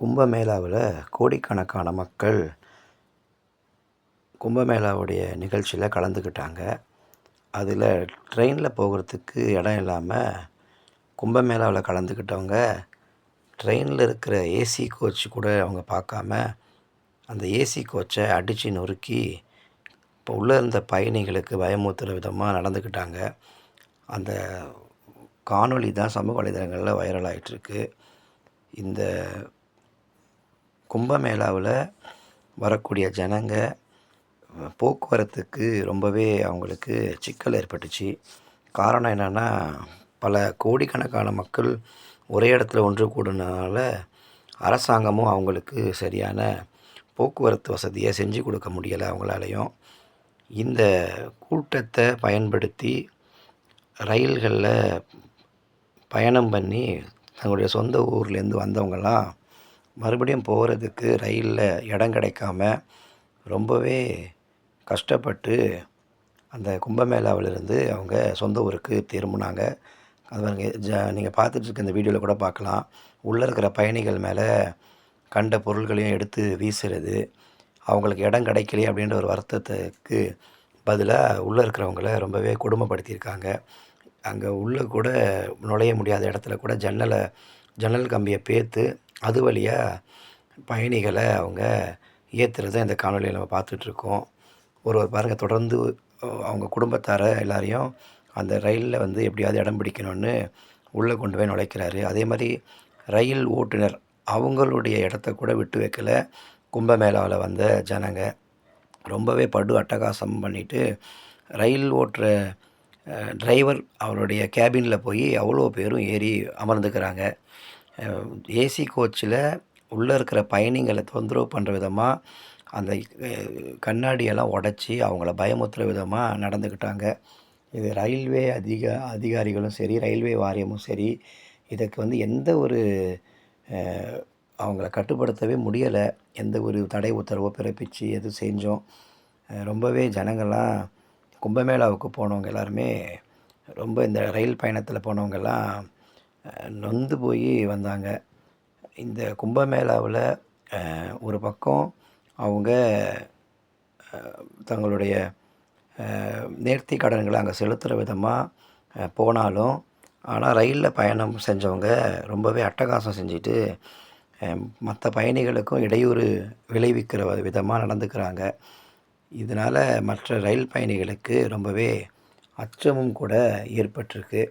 கும்பமேளாவில் கோடிக்கணக்கான மக்கள் கும்பமேளாவுடைய நிகழ்ச்சியில் கலந்துக்கிட்டாங்க அதில் ட்ரெயினில் போகிறதுக்கு இடம் இல்லாமல் கும்பமேளாவில் கலந்துக்கிட்டவங்க ட்ரெயினில் இருக்கிற ஏசி கோச் கூட அவங்க பார்க்காம அந்த ஏசி கோச்சை அடித்து நொறுக்கி இப்போ உள்ளே இருந்த பயணிகளுக்கு பயமுறுத்துகிற விதமாக நடந்துக்கிட்டாங்க அந்த காணொளி தான் சமூக வலைதளங்களில் வைரல் ஆகிட்டுருக்கு இந்த கும்பமேளாவில் வரக்கூடிய ஜனங்க போக்குவரத்துக்கு ரொம்பவே அவங்களுக்கு சிக்கல் ஏற்பட்டுச்சு. காரணம் என்னென்னா பல கோடிக்கணக்கான மக்கள் ஒரே இடத்துல ஒன்று கூடினால அரசாங்கமும் அவங்களுக்கு சரியான போக்குவரத்து வசதியை செஞ்சு கொடுக்க முடியலை அவங்களாலையும். இந்த கூட்டத்தை பயன்படுத்தி ரயில்களில் பயணம் பண்ணி தங்களுடைய சொந்த ஊர்லேருந்து வந்தவங்கலாம் மறுபடியும் போகிறதுக்கு ரயிலில் இடம் கிடைக்காம ரொம்பவே கஷ்டப்பட்டு அந்த கும்பமேளாவிலிருந்து அவங்க சொந்த ஊருக்கு திரும்பினாங்க. அது பாருங்க ஜ நீங்கள் பார்த்துட்ருக்க இந்த வீடியோவில் கூட பார்க்கலாம். உள்ளே இருக்கிற பயணிகள் மேலே கண்ட பொருள்களையும் எடுத்து வீசுறது அவங்களுக்கு இடம் கிடைக்கலையே அப்படின்ற ஒரு வருத்தத்துக்கு பதிலாக உள்ளே இருக்கிறவங்கள ரொம்பவே கொடுமைப்படுத்தியிருக்காங்க. அங்கே உள்ளே கூட நுழைய முடியாத இடத்துல கூட ஜன்னலை ஜன்னல் கம்பியை பேர்த்து அது வழியாக பயணிகளை அவங்க ஏற்றுறத இந்த காணொலியில் நம்ம பார்த்துட்ருக்கோம். ஒரு ஒரு பாருங்கள் தொடர்ந்து அவங்க குடும்பத்தார எல்லாரையும் அந்த ரயிலில் வந்து எப்படியாவது இடம் பிடிக்கணும்னு உள்ளே கொண்டு போய் நுழைக்கிறாரு. அதே மாதிரி ரயில் ஓட்டுநர் அவங்களுடைய இடத்த கூட விட்டு வைக்கல. கும்பமேளாவில் வந்த ஜனங்க ரொம்பவே படு அட்டகாசம் பண்ணிவிட்டு ரயில் ஓட்டுற டிரைவர் அவருடைய கேபினில் போய் அவ்வளோ பேரும் ஏறி அமர்ந்துக்கிறாங்க. ஏசி கோச்சில் உள்ளே இருக்கிற பயணிகளை தொந்தரவு பண்ணுற விதமாக அந்த கண்ணாடியெல்லாம் உடச்சி அவங்கள பயமுத்துற விதமாக நடந்துக்கிட்டாங்க. இது ரயில்வே அதிக அதிகாரிகளும் சரி ரயில்வே வாரியமும் சரி இதுக்கு வந்து எந்த ஒரு அவங்கள கட்டுப்படுத்தவே முடியலை. எந்த ஒரு தடை உத்தரவோ பிறப்பிச்சு எது செஞ்சோம். ரொம்பவே ஜனங்கள்லாம் கும்பமேளாவுக்கு போனவங்க எல்லாருமே ரொம்ப இந்த ரயில் பயணத்தில் போனவங்கெல்லாம் நொந்து போய் வந்தாங்க. இந்த கும்பமேளாவில் ஒரு பக்கம் அவங்க தங்களுடைய நேர்த்தி கடன்களை அங்கே செலுத்துகிற விதமாக போனாலும் ஆனால் ரயிலில் பயணம் செஞ்சவங்க ரொம்பவே அட்டகாசம் செஞ்சுட்டு மற்ற பயணிகளுக்கும் இடையூறு விளைவிக்கிற விதமாக நடந்துக்கிறாங்க. இதனால் மற்ற ரயில் பயணிகளுக்கு ரொம்பவே அச்சமும் கூட ஏற்பட்டிருக்கு.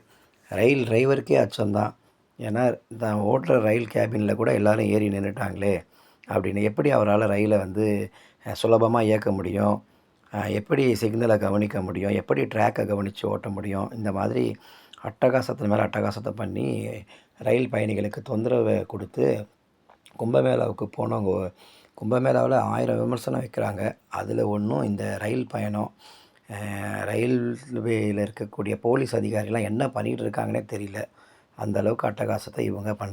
ரயில் டிரைவருக்கே அச்சம்தான். ஏன்னா தான் ஓட்டுற ரயில் கேபினில் கூட எல்லோரும் ஏறி நின்றுட்டாங்களே அப்படின்னு எப்படி அவரால் ரயிலை வந்து சுலபமாக இயக்க முடியும்? எப்படி சிக்னலை கவனிக்க முடியும்? எப்படி ட்ராக்கை கவனித்து ஓட்ட முடியும்? இந்த மாதிரி அட்டகாசத்து மேலே அட்டகாசத்தை பண்ணி ரயில் பயணிகளுக்கு தொந்தரவை கொடுத்து கும்பமேளாவுக்கு போனவங்க கும்பமேளாவில் ஆயிரம் விமர்சனம் வைக்கிறாங்க. அதில் ஒன்றும் இந்த ரயில் பயணம் ரயில்வேயில் இருக்கக்கூடிய போலீஸ் அதிகாரிலாம் என்ன பண்ணிகிட்டு இருக்காங்கன்னே தெரியல. அந்தளவுக்கு அட்டகாசத்தை இவங்க பண்